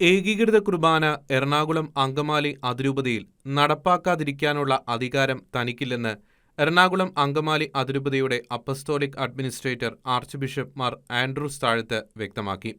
ഏകീകൃത കുർബാന എറണാകുളം അങ്കമാലി അതിരൂപതയിൽ നടപ്പാക്കാതിരിക്കാനുള്ള അധികാരം തനിക്കില്ലെന്ന് എറണാകുളം അങ്കമാലി അതിരൂപതയുടെ apostolic administrator archbishop Mar Andrews Thazhath വ്യക്തമാക്കി.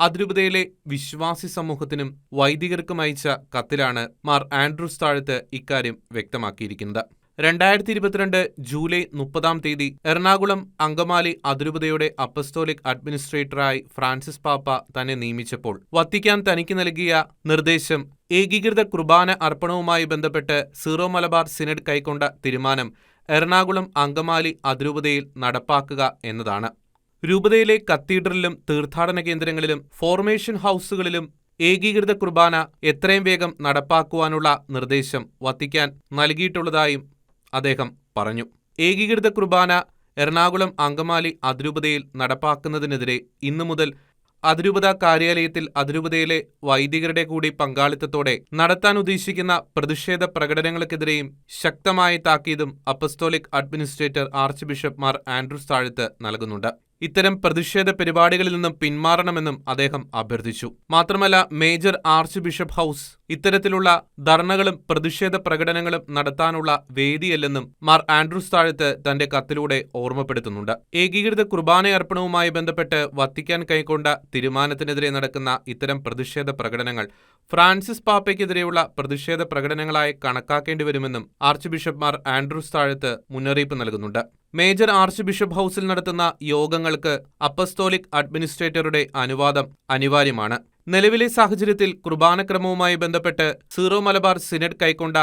അതിരൂപതയിലെ വിശ്വാസി സമൂഹത്തിനും വൈദികർക്കും അയച്ച കത്തിലാണ് മാർ ആൻഡ്രൂസ് താഴത്ത് ഇക്കാര്യം വ്യക്തമാക്കിയിരിക്കുന്നത്. രണ്ടായിരത്തി ഇരുപത്തിരണ്ട് ജൂലൈ മുപ്പതാം തീയതി എറണാകുളം അങ്കമാലി അതിരൂപതയുടെ അപ്പസ്തോലിക് അഡ്മിനിസ്ട്രേറ്ററായി ഫ്രാൻസിസ് പാപ്പ തന്നെ നിയമിച്ചപ്പോൾ വത്തിക്കാൻ തനിക്ക് നൽകിയ നിർദ്ദേശം ഏകീകൃത കുർബാന അർപ്പണവുമായി ബന്ധപ്പെട്ട് സീറോ മലബാർ സിനഡ് കൈക്കൊണ്ട തീരുമാനം എറണാകുളം അങ്കമാലി അതിരൂപതയിൽ നടപ്പാക്കുക എന്നതാണ്. രൂപതയിലെ കത്തീഡ്രലിലും തീർത്ഥാടന കേന്ദ്രങ്ങളിലും ഫോർമേഷൻ ഹൗസുകളിലും ഏകീകൃത കുർബാന എത്രയും വേഗം നടപ്പാക്കുവാനുള്ള നിർദ്ദേശം വത്തിക്കാൻ നൽകിയിട്ടുള്ളതായും അദ്ദേഹം പറഞ്ഞു ഏകീകൃത കുർബാന എറണാകുളം അങ്കമാലി അതിരൂപതയിൽ നടപ്പാക്കുന്നതിനെതിരെ ഇന്നു മുതൽ അതിരൂപത കാര്യാലയത്തിൽ അതിരൂപതയിലെ വൈദികരുടെ കൂടി പങ്കാളിത്തത്തോടെ നടത്താൻ ഉദ്ദേശിക്കുന്ന പ്രതിഷേധ പ്രകടനങ്ങൾക്കെതിരെയും ശക്തമായി താക്കീതും apostolic administrator archbishop Mar Andrews Thazhath നൽകുന്നുണ്ട്. ഇത്തരം പ്രതിഷേധ പരിപാടികളിൽ നിന്നും പിന്മാറണമെന്നും അദ്ദേഹം അഭ്യർത്ഥിച്ചു. മാത്രമല്ല മേജർ ആർച്ച് ബിഷപ്പ് ഹൌസ് ഇത്തരത്തിലുള്ള ധർണകളും പ്രതിഷേധ പ്രകടനങ്ങളും നടത്താനുള്ള വേദിയല്ലെന്നും മാർ ആൻഡ്രൂസ് താഴത്ത് തന്റെ കത്തിലൂടെ ഓർമ്മപ്പെടുത്തുന്നുണ്ട്. ഏകീകൃത കുർബാനയർപ്പണവുമായി ബന്ധപ്പെട്ട് വത്തിക്കാൻ കൈക്കൊണ്ട തീരുമാനത്തിനെതിരെ നടക്കുന്ന ഇത്തരം പ്രതിഷേധ പ്രകടനങ്ങൾ ഫ്രാൻസിസ് പാപ്പയ്ക്കെതിരെയുള്ള പ്രതിഷേധ പ്രകടനങ്ങളായി കണക്കാക്കേണ്ടി വരുമെന്നും ആർച്ച് ബിഷപ്പ് മാർ ആൻഡ്രൂസ് താഴത്ത് മുന്നറിയിപ്പ് നൽകുന്നുണ്ട്. മേജർ ആർച്ച് ബിഷപ്പ് ഹൌസിൽ നടത്തുന്ന യോഗങ്ങൾക്ക് അപ്പസ്തോലിക് അഡ്മിനിസ്ട്രേറ്ററുടെ അനുവാദം അനിവാര്യമാണ്. നിലവിലെ സാഹചര്യത്തിൽ കുർബാനക്രമവുമായി ബന്ധപ്പെട്ട് സീറോ മലബാർ സിനഡ് കൈക്കൊണ്ട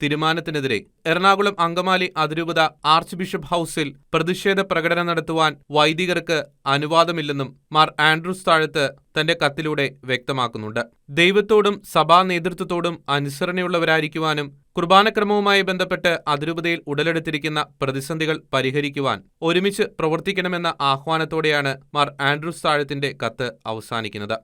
തീരുമാനത്തിനെതിരെ എറണാകുളം അങ്കമാലി അതിരൂപത ആർച്ച് ബിഷപ്പ് ഹൌസിൽ പ്രതിഷേധ പ്രകടനം നടത്തുവാൻ വൈദികർക്ക് അനുവാദമില്ലെന്നും മാർ ആൻഡ്രൂസ് താഴത്ത് തന്റെ കത്തിലൂടെ വ്യക്തമാക്കുന്നുണ്ട്. ദൈവത്തോടും സഭാ നേതൃത്വത്തോടും അനുസരണയുള്ളവരായിരിക്കുവാനും കുർബാനക്രമവുമായി ബന്ധപ്പെട്ട് അതിരൂപതയിൽ ഉടലെടുത്തിരിക്കുന്ന പ്രതിസന്ധികൾ പരിഹരിക്കുവാൻ ഒരുമിച്ച് പ്രവർത്തിക്കണമെന്ന ആഹ്വാനത്തോടെയാണ് മാർ ആൻഡ്രൂസ് താഴത്തിന്റെ കത്ത് അവസാനിക്കുന്നത്